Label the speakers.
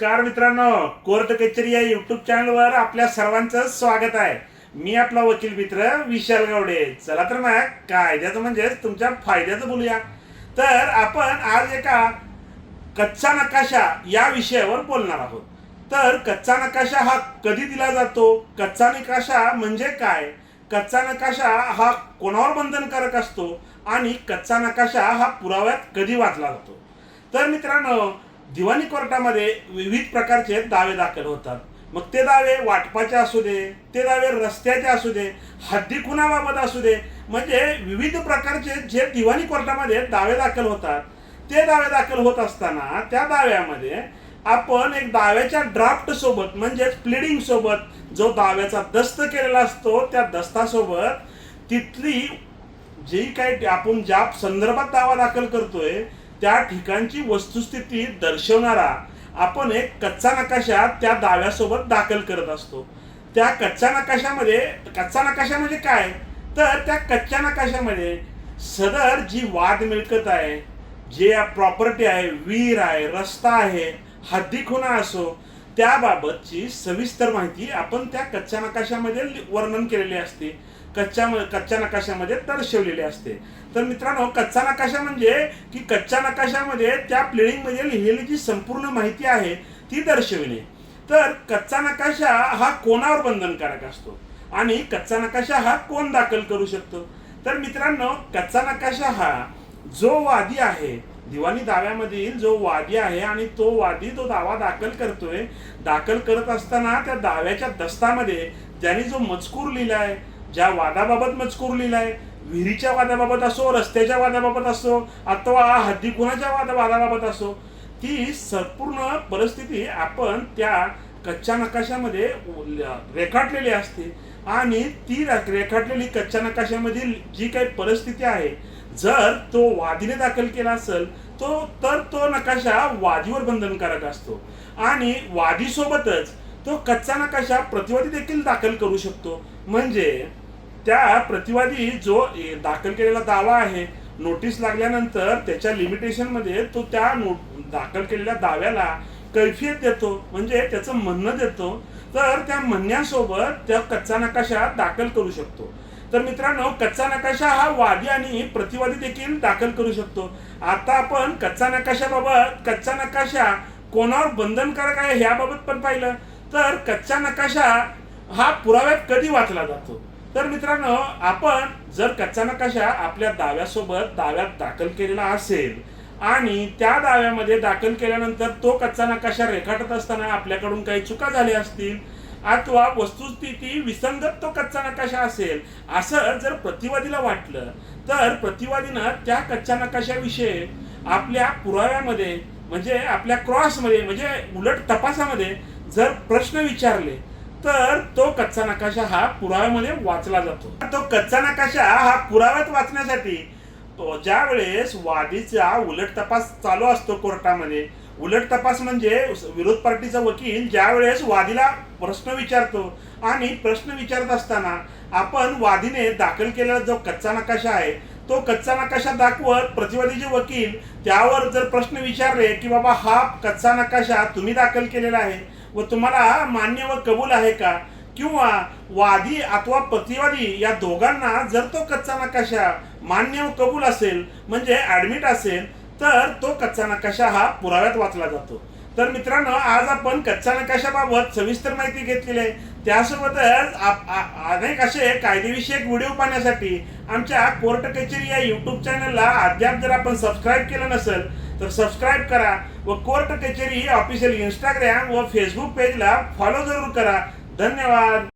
Speaker 1: नमस्कार मित्रांनो कोर्ट कचेरी या युट्यूब चॅनलवर आपल्या सर्वांचं स्वागत आहे. मी आपला वकील मित्र विशाल गावडे. चला तर मग कायद्याचं म्हणजेच तुमच्या फायद्याचं बोलूया. तर आपण आज एका कच्चा नकाशा या विषयावर बोलणार आहोत. तर कच्चा नकाशा हा कधी दिला जातो? कच्चा नकाशा म्हणजे काय? कच्चा नकाशा हा कोणावर बंधनकारक असतो? आणि कच्चा नकाशा हा पुराव्यात कधी वाचला जातो? तर मित्रांनो दिवाणी कोर्टामध्ये विविध प्रकारचे दावे दाखल होतात. मग ते दावे वाटपाचे असू दे ते दावे रस्त्याचे असू दे हद्दी खुनाबाबत असू दे म्हणजे विविध प्रकारचे जे दिवाणी कोर्टामध्ये दावे दाखल होतात ते दावे दाखल होत असताना त्या दाव्यामध्ये आपण एक दाव्याच्या ड्राफ्ट सोबत म्हणजेच प्लिडिंग सोबत जो दाव्याचा दस्त केलेला असतो त्या दस्तासोबत तिथली जी काही आपण ज्या संदर्भात दावा दाखल करतोय त्या ठिकाणची वस्तुस्थिती दर्शवणारा आपण एक कच्चा नकाशा त्या दाव्यासोबत दाखल करत असतो. त्या कच्च्या नकाशामध्ये कच्चा नकाशा म्हणजे काय? तर त्या कच्च्या नकाशामध्ये सदर जी वाद मिळकत आहे जे प्रॉपर्टी आहे विहीर आहे रस्ता आहे हद्दी खुणा असो त्याबाबतची सविस्तर माहिती आपण त्या कच्च्या नकाशामध्ये वर्णन केलेली असते. कच्च्या कच्च्या नकाशामध्ये दर्शवलेले असते. तर मित्रांनो कच्चा नकाशा म्हणजे की कच्च्या नकाशामध्ये त्या प्लेनिंगमध्ये लिहिलेली जी संपूर्ण माहिती आहे ती दर्शविणे. तर कच्चा नकाशा हा कोणावर बंधनकारक असतो? आणि कच्चा नकाशा हा कोण दाखल करू शकतो? तर मित्रांनो कच्चा नकाशा हा जो वादी आहे दिवाणी दाव्यामधील जो वादी आहे आणि तो वादी तो दावा दाखल करतोय दाखल करत असताना त्या दाव्याच्या दस्तामध्ये ज्याने जो मजकूर लिहिलाय ज्या वादाबाबत मजकूर लिहिलाय विहिरीच्या वादाबाबत असो रस्त्याच्या वादाबाबत असो अथवा हद्दी कुणाच्या वादा वादाबाबत असो ती संपूर्ण परिस्थिती आपण त्या कच्च्या नकाशामध्ये रेखाटलेली असते. आणि ती रेखाटलेली कच्च्या नकाशामधील जी काही परिस्थिती आहे जर तो वादीने दाखल केला असेल तो तर तो नकाशा वादीवर बंधनकारक असतो. आणि वादीसोबतच तो कच्चा नकाशा प्रतिवादी देखील दाखल करू शकतो. म्हणजे त्या प्रतिवादी जो दाखल केलेला दावा आहे नोटीस लागल्यानंतर त्याच्या लिमिटेशनमध्ये तो त्या नो दाखल केलेल्या दाव्याला कैफियत देतो. म्हणजे त्याचं म्हणणं देतो. तर त्या म्हणण्यासोबत त्या कच्चा नकाशा दाखल करू शकतो. तर मित्रांनो कच्चा नकाशा हा वादी आणि प्रतिवादी देखील दाखल करू शकतो. आता आपण कच्चा नकाशाबाबत कच्चा नकाशा कोणावर बंधनकारक आहे ह्याबाबत पण पाहिलं. तर कच्चा नकाशा हा पुराव्यात कधी वाचला जातो? तर मित्रांनो आपण जर कच्चा नकाशा आपल्या दाव्यासोबत दाव्यात दाखल केलेला असेल आणि त्या दाव्यामध्ये दाखल केल्यानंतर तो कच्चा नकाशा रेखाटत असताना आपल्याकडून काही चुका झाल्या असतील अथवा वस्तुस्थिती विसंगत तो कच्चा नकाशा असेल. असं जर प्रतिवादीला वाटलं तर प्रतिवादीनं त्या कच्च्या नकाशाविषयी आपल्या पुराव्यामध्ये म्हणजे आपल्या क्रॉसमध्ये म्हणजे उलट तपासामध्ये जर प्रश्न विचारले तर तो कच्चा नकाशा हा पुराव्यामध्ये वाचला जातो. तो कच्चा नकाशा हा पुराव्यात वाचण्यासाठी ज्या वेळेस वादीचा उलट तपास चालू असतो कोर्टामध्ये उलट तपास म्हणजे विरोध पार्टीचा वकील ज्या वेळेस वादीला प्रश्न विचारतो आणि प्रश्न विचारत असताना आपण वादीने दाखल केलेला जो कच्चा नकाशा आहे तो कच्चा नकाशा दाखवत प्रतिवादीचे वकील त्यावर जर प्रश्न विचारले की बाबा हा कच्चा नकाशा तुम्ही दाखल केलेला आहे व तुम्हाला मान्य व कबूल आहे का? किंवा वादी अथवा प्रतिवादी या दोघांना जर तो कच्चा नकाशा मान्य व कबूल असेल म्हणजे ऍडमिट असेल तर तो कच्चा नकाशा हा पुराव्यात वाचला जातो. तर मित्रांनो आज आपण कच्चा नकाशाबाबत सविस्तर माहिती घेतलेली आहे. त्यासोबतच आप- अनेक असे कायदेविषयक व्हिडिओ पाहण्यासाठी आमच्या कोर्ट कचेरी या यूट्यूब चॅनलला अद्याप जर आपण सबस्क्राईब केलं नसेल तर सबस्क्राईब करा व कोर्ट कचेरी ऑफिशियल इंस्टाग्राम व फेसबुक पेजला फॉलो जरूर करा. धन्यवाद.